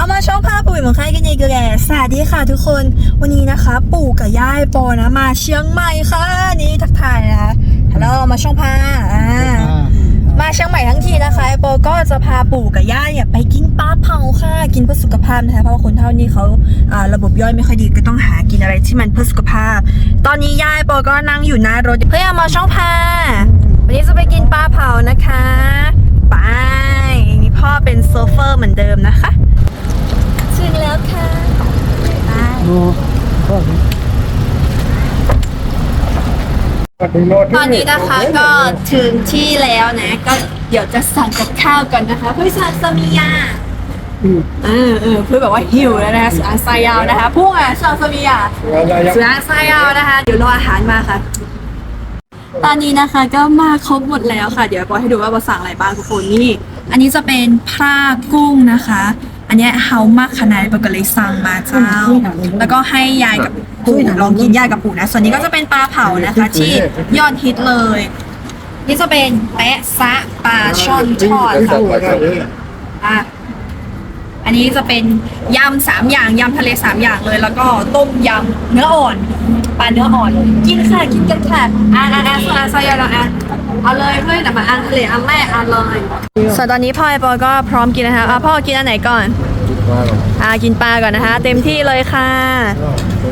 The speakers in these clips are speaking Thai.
เอามาช่องภาพปุ๋ยเหมือนใครกันอีกแกสวัสดีค่ะทุกคน วันนี้นะคะ ปู่กับย่าไอปอนะมาเชียงใหม่ค่ะ นี่ทักทายนะคะฮัลโหลมาช่องพาอ่ามาเชียงใหม่ทั้งทีนะคะไอปอก็จะพาปู่กับย่าเนี่ยไปกินปลาเผาค่ะ กินเพื่อสุขภาพนะคะเพราะว่าคนเท่านี้เขาอ่าระบบย่อยไม่ค่อยดีก็ต้องหากินอะไรที่มันเพื่อสุขภาพ ตอนนี้ย่าไอปอก็นั่งอยู่หน้ารถเพื่อมาช่องพาวันนี้จะไปกินปลาเผานะคะไปนี่พ่อเป็นโซเฟอร์เหมือนเดิมนะคะ ถึงแล้วค่ะไปตอนนี้นะคะก็ถึงที่แล้วนะ ก็เดี๋ยวจะสั่งกับข้าวก่อนนะคะเพื่อสั่งซามิยาเออเออเพื่อแบบว่าหิวแล้วนะคะสุดอันไซยาวนะคะพุ่งอะสั่งซามิยาสุดอันไซยาวนะคะ เดี๋ยวรออาหารมาค่ะ ตอนนี้นะคะก็มาครบหมดแล้วค่ะ เดี๋ยวปอยให้ดูว่าเราสั่งอะไรบ้างทุกคนนี่ อันนี้จะเป็นพร่ากุ้งนะคะ อันเนี้ยเฮามากขนาดปกเลยสั่งมาเจ้า แล้วก็ให้ยายกับปู่ลองกินยายกับปู่นะ ส่วนนี้ก็จะเป็นปลาเผานะคะ ที่ยอดฮิตเลย นี่จะเป็นแปะซะปลาช่อนทอดค่ะอะอันนี้จะเป็นยำสามอย่างยำทะเลสามอย่างเลย แล้วก็ต้มยำเนื้ออ่อนปลาเนื้ออ่อน กินค่ะกินกันค่ะอ่าอ่าอ่าอ่าซอยเราอะ เอาเลยเพื่อนแต่มาอันทะเลอันแรกอันเลยส่วนตอนนี้พ่อไอปอก็พร้อมกินนะคะอะพ่อกินอันไหนก่อนอ่ากินปลาก่อนนะคะ เต็มที่เลยค่ะ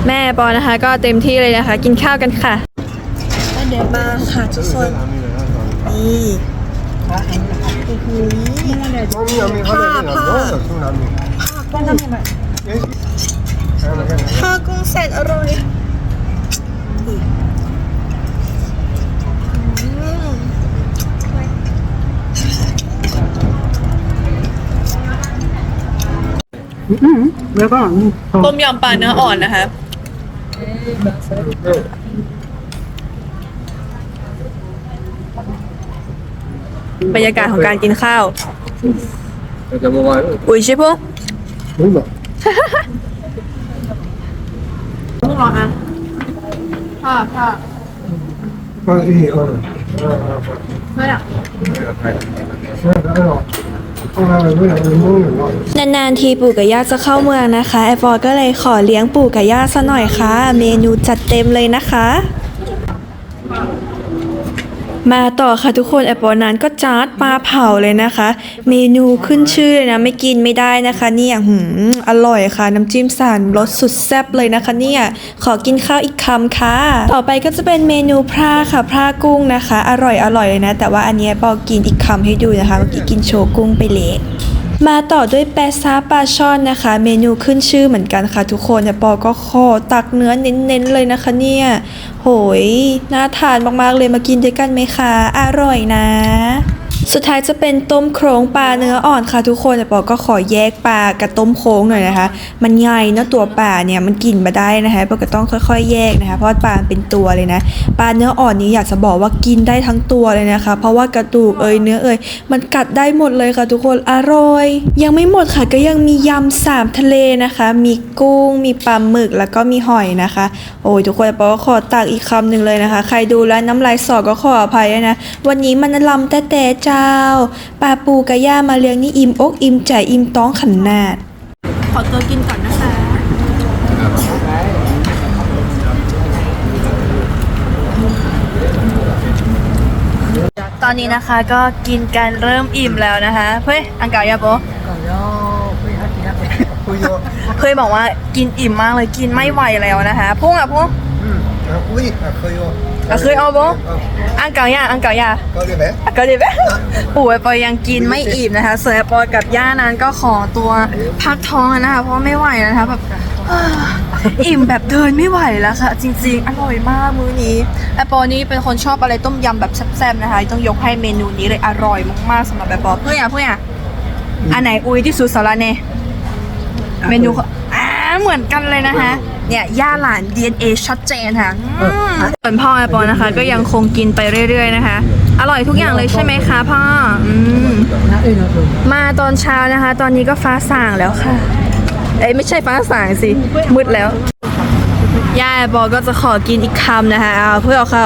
แม่ปอนะคะ ก็เต็มที่เลยนะคะ กินข้าวกันค่ะเดี๋ยวมาค่ะทุกคนนี่โอ้โหข้าวกุ้งแสนอร่อย ต้มยำปลาเนื้ออ่อนนะคะบรรยากาศของการกินข้าว อุ้ยชิพงต้องรออะค่ะค่ะไม่อะ นานๆทีปู่กับย่าจะเข้าเมืองนะคะแอฟอร์ก็เลยขอเลี้ยงปู่กับย่าซะหน่อยค่ะ เมนูจัดเต็มเลยนะคะ มาต่อค่ะทุกคนแอปเปิลนั้นก็จาร์ดปลาเผาเลยนะคะ เมนูขึ้นชื่อเลยนะไม่กินไม่ได้นะคะ เนี่ยหืมอร่อยค่ะ น้ำจิ้มสารรสสุดแซ่บเลยนะคะ เนี่ยขอกินข้าวอีกคำค่ะ ต่อไปก็จะเป็นเมนูพร่าค่ะพร่ากุ้งนะคะ อร่อยอร่อยเลยนะ แต่ว่าอันนี้ปอกินอีกคำให้ดูนะคะเมื่อกี้กินโชกุ้งไปเละ มาต่อด้วยแปซาปลาช่อนนะคะ เมนูขึ้นชื่อเหมือนกันค่ะทุกคนแต่ปอก็ขอตักเนื้อเน้นๆเลยนะคะเนี่ย โหย น่าทานมากๆเลยมากินด้วยกันไหมคะ อร่อยนะ สุดท้ายจะเป็นต้มโครงปลาเนื้ออ่อนค่ะทุกคนแต่ปอก็ขอแยกปลากับต้มโค้งหน่อยนะคะ มันใหญ่เนอะตัวปลาเนี่ยมันกินมาได้นะคะปอก็ต้องค่อยๆ แยกนะคะ เพราะปลาเป็นตัวเลยนะปลาเนื้ออ่อนนี้อยากจะบอกว่ากินได้ทั้งตัวเลยนะคะ เพราะว่ากระดูกเอยเนื้อเอยมันกัดได้หมดเลยค่ะทุกคนอร่อย ยังไม่หมดค่ะก็ยังมียำสามทะเลนะคะ มีกุ้ง มีปลาหมึกแล้วก็มีหอยนะคะ โอ้ยทุกคนปอก็ขอตักอีกคำหนึ่งเลยนะคะ ใครดูแล้วน้ำลายสอก็ขออภัยด้วยนะวันนี้มันลำแต่แต่เจ้าปลาปูกระย่ามาเลี้ยงนี่อิ่มอกอิ่มใจอิ่มท้อง ขนาด ขอตัวกินก่อนนะคะ ตอนนี้นะคะก็กินกันเริ่มอิ่มแล้วนะคะ เฮ้ย อังเกายาโปเฮ้ยบอกว่ากินอิ่มมากเลยกินไม่ไหวแล้วนะคะ พุ่งอะพุ่ง Oui, après, on อะ เคยเอาโปอังเกายาอังเกายา va les mettre. ก็ดีไหมปู่ไอปอยยังกินไม่อิ่มนะคะส่วนไอปอยกับย่านั้นก็ขอตัวพักท้องนะคะเพราะไม่ไหวแล้วนะคะแบบเอ่ออิ่มแบบเดินไม่ไหวแล้วค่ะ จริง ๆ อร่อยมากมื้อนี้ไอปอยนี่เป็นคนชอบอะไรต้มยำแบบแซ่บๆนะคะ ต้องยกให้เมนูนี้เลยอร่อยมากๆสำหรับไอปอยเพื่อนอะเพื่อนอะอันไหนอุ้ยที่สุดสาระเน่เมนูเขาอ่าเหมือนกันเลยนะคะ เนี่ยย่าหลาน DNA ชัดเจนค่ะอืมส่วนพ่อไอปอยนะคะ ก็ยังคงกินไปเรื่อย ๆ นะคะ อร่อยทุกอย่างเลยใช่ไหมคะพ่ออืมมาตอนเช้านะคะ ตอนนี้ก็ฟ้าส่างแล้วค่ะเอ้ยไม่ใช่ฟ้าส่างสิมืดแล้วย่าไอปอยก็จะขอกินอีกคำนะคะเอาเพื่อเอาเข้า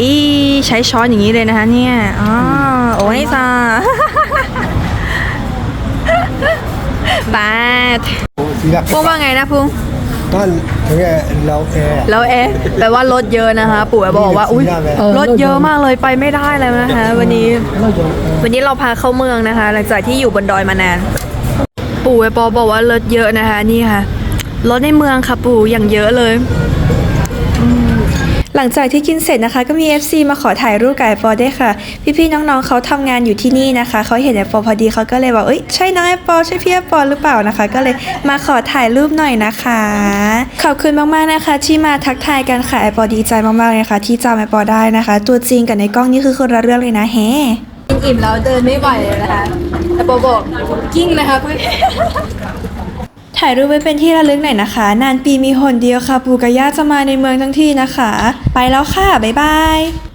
อีใช้ช้อนอย่างนี้เลยนะคะ เนี่ยอ๋อโอ้ยจ้าตาด Sila พวกว่าไงนะพุง kan kaya law eh. แล้วเอ๊ะแปลว่ารถเยอะนะคะ ปู่บอกว่าอุ้ยรถเยอะมากเลยไปไม่ได้เลยนะคะ วันนี้ วันนี้เราพาเข้าเมืองนะคะ หลังจากที่อยู่บนดอยมานาน ปู่ไอปอบอกว่ารถเยอะนะคะ นี่ค่ะรถในเมืองค่ะปู่อย่างเยอะเลย หลังจากที่กินเสร็จนะคะ ก็มี FC มาขอถ่ายรูปกับไอปอได้วยค่ะ พี่ๆน้องๆเขาทำงานอยู่ที่นี่นะคะเขาเห็นไอปอพอดีเขาก็เลยบอกเอ้ยใช่น้องไอปอใช่พี่ไอปอหรือเปล่านะคะ ก็เลยมาขอถ่ายรูปหน่อยนะคะ ขอบคุณมากๆนะคะ ที่มาทักทายกันค่ะไอปอดีใจมากๆเลยค่ะ ที่จำไอปอได้นะคะ ตัวจริงกับในกล้องนี่คือคนละเรื่องเลยนะแฮกินอิ่มแล้วเดินไม่ไหวเลยนะคะแต่ปอบอกกิ้งนะคะเพื่อน ถ่ายรูปไว้เป็นที่ระลึกหน่อยนะคะ นานปีมีหนเดียวค่ะปูกับย่าจะมาในเมืองทั้งที่นะคะ ไปแล้วค่ะ บ๊ายบาย